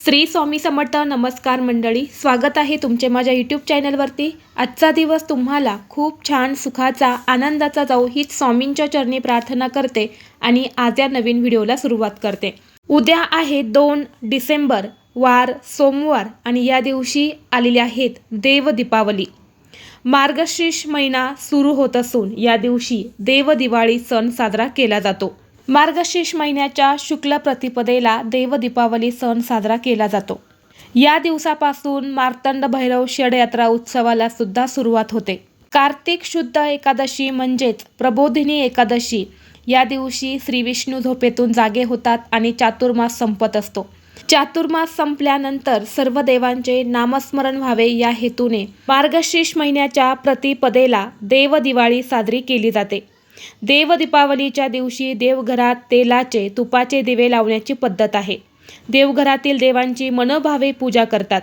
श्री स्वामी समर्थ नमस्कार मंडळी स्वागत आहे तुमचे माझ्या यूट्यूब चॅनलवरती. आजचा दिवस तुम्हाला खूप छान सुखाचा आनंदाचा जाऊ हीच स्वामींच्या चरणी प्रार्थना करते आणि आज या नवीन व्हिडिओला सुरुवात करते. उद्या आहे दोन डिसेंबर वार सोमवार आणि या दिवशी आलेले आहेत देव दीपावली. मार्गशीर्ष महिना सुरू होत असून या दिवशी देव दिवाळी सण साजरा केला जातो. मार्गशीर्ष महिन्याच्या शुक्ल प्रतिपदेला देवदीपावली सण साजरा केला जातो. या दिवसापासून मार्तंड भैरव षडयात्रा उत्सवाला सुद्धा सुरुवात होते. कार्तिक शुद्ध एकादशी म्हणजेच प्रबोधिनी एकादशी या दिवशी श्री विष्णू झोपेतून जागे होतात आणि चातुर्मास संपत असतो. चातुर्मास संपल्यानंतर सर्व देवांचे नामस्मरण व्हावे या हेतूने मार्गशीर्ष महिन्याच्या प्रतिपदेला देव दिवाळी साजरी केली जाते. देवदीपावलीच्या दिवशी देवघरात तेलाचे तुपाचे दिवे लावण्याची पद्धत आहे. देवघरातील देवांची मनोभावे पूजा करतात.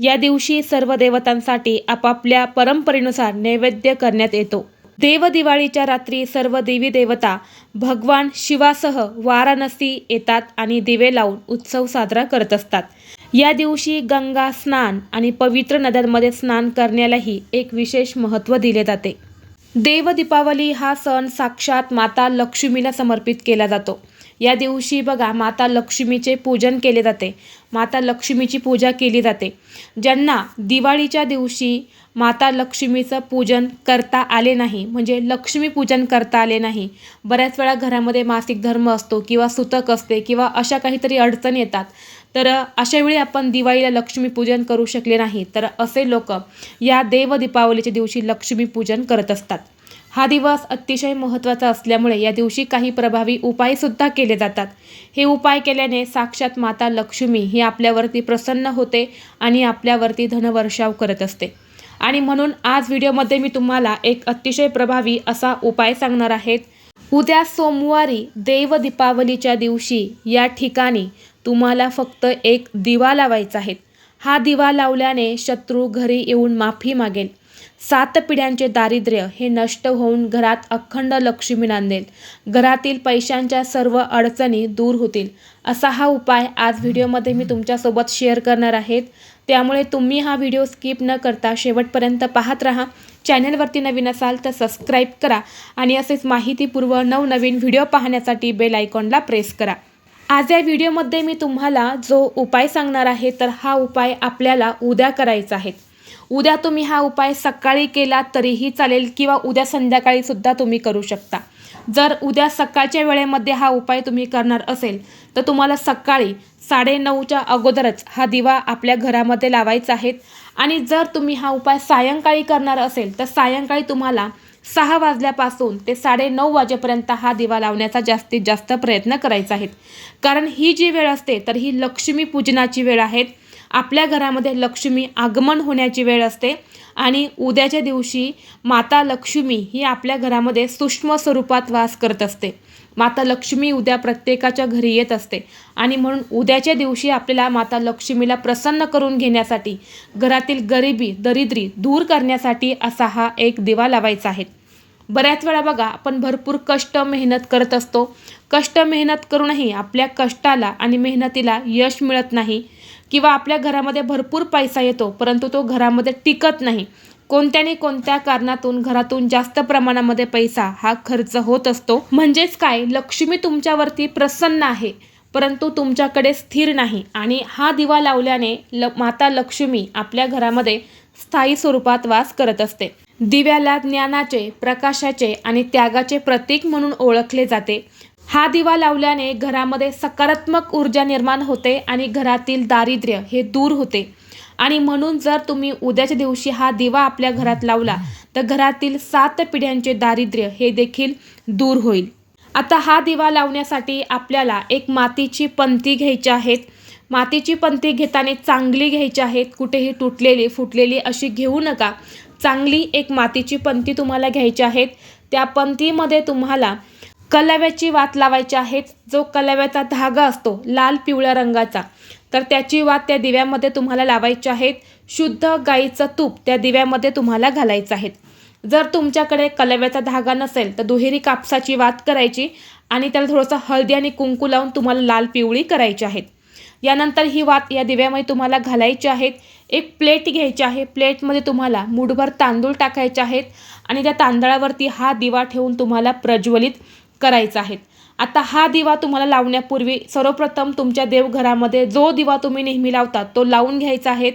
या दिवशी सर्व देवतांसाठी आपापल्या परंपरेनुसार नैवेद्य करण्यात येतो. देव दिवाळीच्या रात्री सर्व देवी देवता भगवान शिवासह वाराणसी येतात आणि दिवे लावून उत्सव साजरा करत असतात. या दिवशी गंगा स्नान आणि पवित्र नद्यांमध्ये स्नान करण्यालाही एक विशेष महत्त्व दिले जाते. देव दीपावली हा सण साक्षात माता लक्ष्मीला समर्पित केला जातो. या दिवशी बघा माता लक्ष्मीचे पूजन केले जाते. माता लक्ष्मीची पूजा केली जाते. ज्यांना दिवाळीच्या दिवशी माता लक्ष्मीचं पूजन करता आले नाही म्हणजे लक्ष्मी पूजन करता आले नाही बऱ्याच वेळा घरामध्ये मासिक धर्म असतो किंवा सुतक असते किंवा अशा काहीतरी अडचणी येतात. तर अशावेळी आपण दिवाळीला लक्ष्मीपूजन करू शकले नाही. तर असे लोक या देव दीपावलीच्या दिवशी लक्ष्मीपूजन करत असतात. हा दिवस अतिशय महत्त्वाचा असल्यामुळे या दिवशी काही प्रभावी उपायसुद्धा केले जातात. हे उपाय केल्याने साक्षात माता लक्ष्मी ही आपल्यावरती प्रसन्न होते आणि आपल्यावरती धनवर्षाव करत असते. आणि म्हणून आज व्हिडिओमध्ये मी तुम्हाला एक अतिशय प्रभावी असा उपाय सांगणार आहेत उद्या सोमवारी देव दीपावलीच्या दिवशी या ठिकाणी तुम्हाला फक्त एक दिवा लावायचा आहे. हा दिवा लावल्याने शत्रू घरी येऊन माफी मागेल सात पिढ्यांचे दारिद्र्य हे नष्ट होऊन घरात अखंड लक्ष्मी नांदेल घरातील पैशांच्या सर्व अडचणी दूर होतील. असा हा उपाय आज व्हिडिओमध्ये मी तुमच्यासोबत शेअर करणार आहेत. त्यामुळे तुम्ही हा व्हिडिओ स्किप न करता शेवटपर्यंत पाहत राहा. चॅनलवरती नवीन असाल तर सबस्क्राईब करा आणि असेच माहितीपूर्व नवनवीन व्हिडिओ पाहण्यासाठी बेल आयकॉनला प्रेस करा. आज या व्हिडिओमध्ये मी तुम्हाला जो उपाय सांगणार आहे तर हा उपाय आपल्याला उद्या करायचा आहे. उद्या तुम्ही हा उपाय सकाळी केला तरीही चालेल किंवा उद्या संध्याकाळी सुद्धा तुम्ही करू शकता. जर उद्या सकाळच्या वेळेमध्ये हा उपाय तुम्ही करणार असेल तर तुम्हाला सकाळी साडेनऊच्या अगोदरच हा दिवा आपल्या घरामध्ये लावायचा आहे. आणि जर तुम्ही हा उपाय सायंकाळी करणार असेल तर सायंकाळी तुम्हाला सहा वाजल्यापासून ते साडेनऊ वाजेपर्यंत हा दिवा लावण्याचा जास्तीत जास्त प्रयत्न करायचा आहे. कारण ही जी वेळ असते तर ही लक्ष्मी पूजनाची वेळ आहे. आपल्या घरामध्ये लक्ष्मी आगमन होण्याची वेळ असते. आणि उद्याच्या दिवशी माता लक्ष्मी ही आपल्या घरामध्ये सूक्ष्म स्वरूपात वास करत असते. माता लक्ष्मी उद्या प्रत्येकाच्या घरी येत असते. आणि म्हणून उद्याच्या दिवशी आपल्याला माता लक्ष्मीला प्रसन्न करून घेण्यासाठी घरातील गरिबी दरिद्री दूर करण्यासाठी असा हा एक दिवा लावायचा आहे. बऱ्याच वेळा बघा आपण भरपूर कष्ट मेहनत करत असतो. कष्ट मेहनत करूनही आपल्या कष्टाला आणि मेहनतीला यश मिळत नाही. किंवा आपल्या घरामध्ये भरपूर पैसा येतो परंतु तो घरामध्ये टिकत नाही. कोणत्याने कोणत्या कारणातून घरातून जास्त प्रमाणामध्ये पैसा हा खर्च होत असतो? म्हणजेच काय? लक्ष्मी तुमच्यावरती प्रसन्न आहे परंतु तुमच्याकडे स्थिर नाही आणि हा दिवा लावल्याने ल माता लक्ष्मी आपल्या घरामध्ये स्थायी स्वरूपात वास करत असते. दिव्याला ज्ञानाचे प्रकाशाचे आणि त्यागाचे प्रतीक म्हणून ओळखले जाते. हा दिवा लावल्याने घरामध्ये सकारात्मक ऊर्जा निर्माण होते आणि घरातील दारिद्र्य हे दूर होते. आणि म्हणून जर तुम्ही उद्याच्या दिवशी हा दिवा आपल्या घरात लावला तर घरातील सात पिढ्यांचे दारिद्र्य हे देखील दूर होईल. आता हा दिवा लावण्यासाठी आपल्याला एक मातीची पंती घ्यायची आहेत. मातीची पंती घेताना चांगली घ्यायची आहेत. कुठेही तुटलेली फुटलेली अशी घेऊ नका. चांगली एक मातीची पंती तुम्हाला घ्यायची आहेत. त्या पंतीमध्ये तुम्हाला कलाव्याची वात लावायची आहेत जो कलाव्याचा धागा असतो लाल पिवळ्या रंगाचा. तर त्याची वात त्या दिव्यामध्ये तुम्हाला लावायची आहेत. शुद्ध गाईचं तूप त्या दिव्यामध्ये तुम्हाला घालायचं आहे. जर तुमच्याकडे कलव्याचा धागा नसेल तर दुहेरी कापसाची वात करायची आणि त्याला थोडंसं हळदी आणि कुंकू लावून तुम्हाला लाल पिवळी करायची आहेत. यानंतर ही वात या दिव्यामध्ये तुम्हाला घालायची आहेत. एक प्लेट घ्यायची आहे. प्लेटमध्ये तुम्हाला मुठभर तांदूळ टाकायचे आहेत आणि त्या तांदळावरती हा दिवा ठेवून तुम्हाला प्रज्वलित करायचा आहे. आता हा दिवा तुम्हाला लावण्यापूर्वी सर्वप्रथम तुमच्या देवघरामध्ये जो दिवा तुम्ही नेहमी लावता तो लावून घ्यायचा आहे.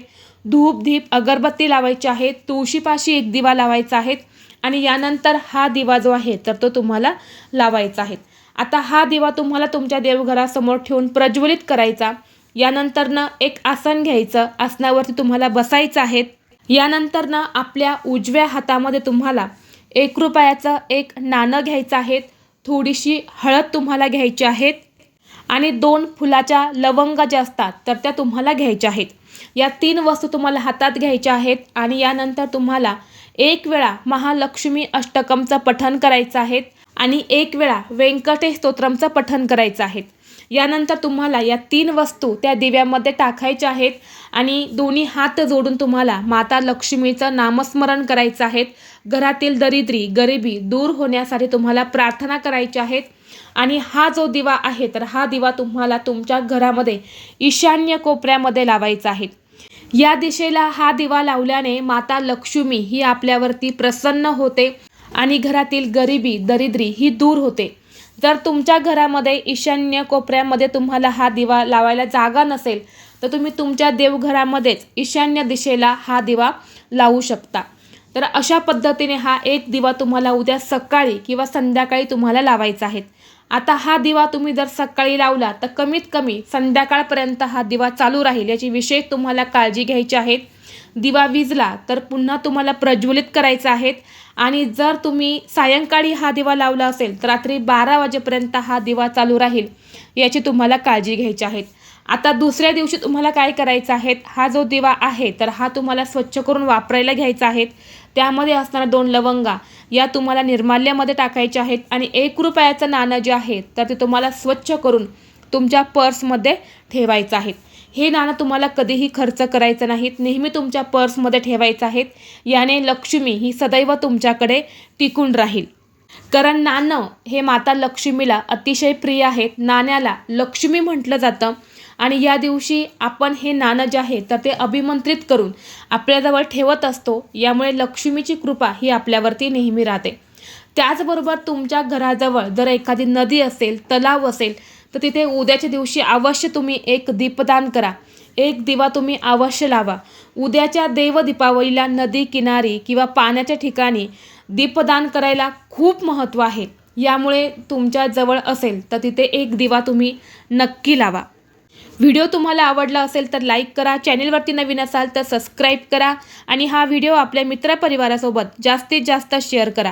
धूप धीप अगरबत्ती लावायची आहे तुळशीपाशी एक दिवा लावायचा आहे आणि यानंतर हा दिवा जो आहे तर तो तुम्हाला लावायचा आहे. आता हा दिवा तुम्हाला तुमच्या देवघरासमोर ठेवून प्रज्वलित करायचा. यानंतरनं एक आसन घ्यायचं आसनावरती तुम्हाला बसायचं आहे. यानंतरनं आपल्या उजव्या हातामध्ये तुम्हाला एक रुपयाचं एक नाणं घ्यायचं आहे. थोडीशी हळद तुम्हाला घ्यायची आहेत आणि दोन फुलाच्या लवंगा ज्या असतात तर त्या तुम्हाला घ्यायच्या आहेत. या तीन वस्तू तुम्हाला हातात घ्यायच्या आहेत आणि यानंतर तुम्हाला एक वेळा महालक्ष्मी अष्टकमचं पठण करायचं आहे आणि एक वेळा व्यंकटेश स्तोत्रमचं पठण करायचं आहे. यानंतर तुम्हाला या तीन वस्तू त्या दिव्यामध्ये टाकायच्या आहेत आणि दोन्ही हात जोडून तुम्हाला माता लक्ष्मीचं नामस्मरण करायचं आहेत. घरातील दरिद्री गरिबी दूर होण्यासाठी तुम्हाला प्रार्थना करायच्या आहेत. आणि हा जो दिवा आहे तर हा दिवा तुम्हाला तुमच्या घरामध्ये ईशान्य कोपऱ्यामध्ये लावायचा आहे. या दिशेला हा दिवा लावल्याने माता लक्ष्मी ही आपल्यावरती प्रसन्न होते आणि घरातील गरिबी दरिद्री ही दूर होते. जर तुमच्या घरामध्ये ईशान्य कोपऱ्यामध्ये तुम्हाला हा दिवा लावायला जागा नसेल तर तुम्ही तुमच्या देवघरामध्येच ईशान्य दिशेला हा दिवा लावू शकता. तर अशा पद्धतीने हा एक दिवा तुम्हाला उद्या सकाळी किंवा संध्याकाळी तुम्हाला लावायचा आहे. आता हा दिवा तुम्ही जर सकाळी लावला तर कमीत कमी संध्याकाळपर्यंत हा दिवा चालू राहील याची विशेष तुम्हाला काळजी घ्यायची आहे. दिवा विजला तर पुन्हा तुम्हाला प्रज्वलित करायचा आहे. आणि जर तुम्ही सायंकाळी हा दिवा लावला असेल तर रात्री बारा वाजेपर्यंत हा दिवा चालू राहील याची तुम्हाला काळजी घ्यायची आहे. आता दुसऱ्या दिवशी तुम्हाला काय करायचं आहे हा जो दिवा आहे तर हा तुम्हाला स्वच्छ करून वापरायला घ्यायचा आहे. त्यामध्ये असणाऱ्या दोन लवंगा या तुम्हाला निर्माल्यामध्ये टाकायच्या आहेत आणि एक रुपयाचं नाणं जे आहे तर ते तुम्हाला स्वच्छ करून तुमच्या पर्समध्ये ठेवायचं आहे. हे नाणं तुम्हाला कधीही खर्च करायचं नाहीत. नेहमी तुमच्या पर्समध्ये ठेवायचं आहेत. याने लक्ष्मी ही सदैव तुमच्याकडे टिकून राहील. कारण नाणं हे माता लक्ष्मीला अतिशय प्रिय आहेत. नाण्याला लक्ष्मी म्हटलं जातं. आणि या दिवशी आपण हे नाणं जे आहे तर ते अभिमंत्रित करून आपल्याजवळ ठेवत असतो. यामुळे लक्ष्मीची कृपा ही आपल्यावरती नेहमी राहते. त्याचबरोबर तुमच्या घराजवळ जर एखादी नदी असेल तलाव असेल तर तिथे उद्याच्या दिवशी अवश्य तुम्ही एक दीपदान करा. एक दिवा तुम्ही अवश्य लावा. उद्याच्या देवदीपावलीला नदी किनारी किंवा पाण्याच्या ठिकाणी दीपदान करायला खूप महत्त्व आहे. यामुळे तुमच्या जवळ असेल तर तिथे एक दिवा तुम्ही नक्की लावा. व्हिडिओ तुम्हाला आवडला असेल तर लाईक करा चॅनेलवरती नवीन असाल तर सबस्क्राईब करा आणि हा व्हिडिओ आपल्या मित्रपरिवारासोबत जास्तीत जास्त शेअर करा.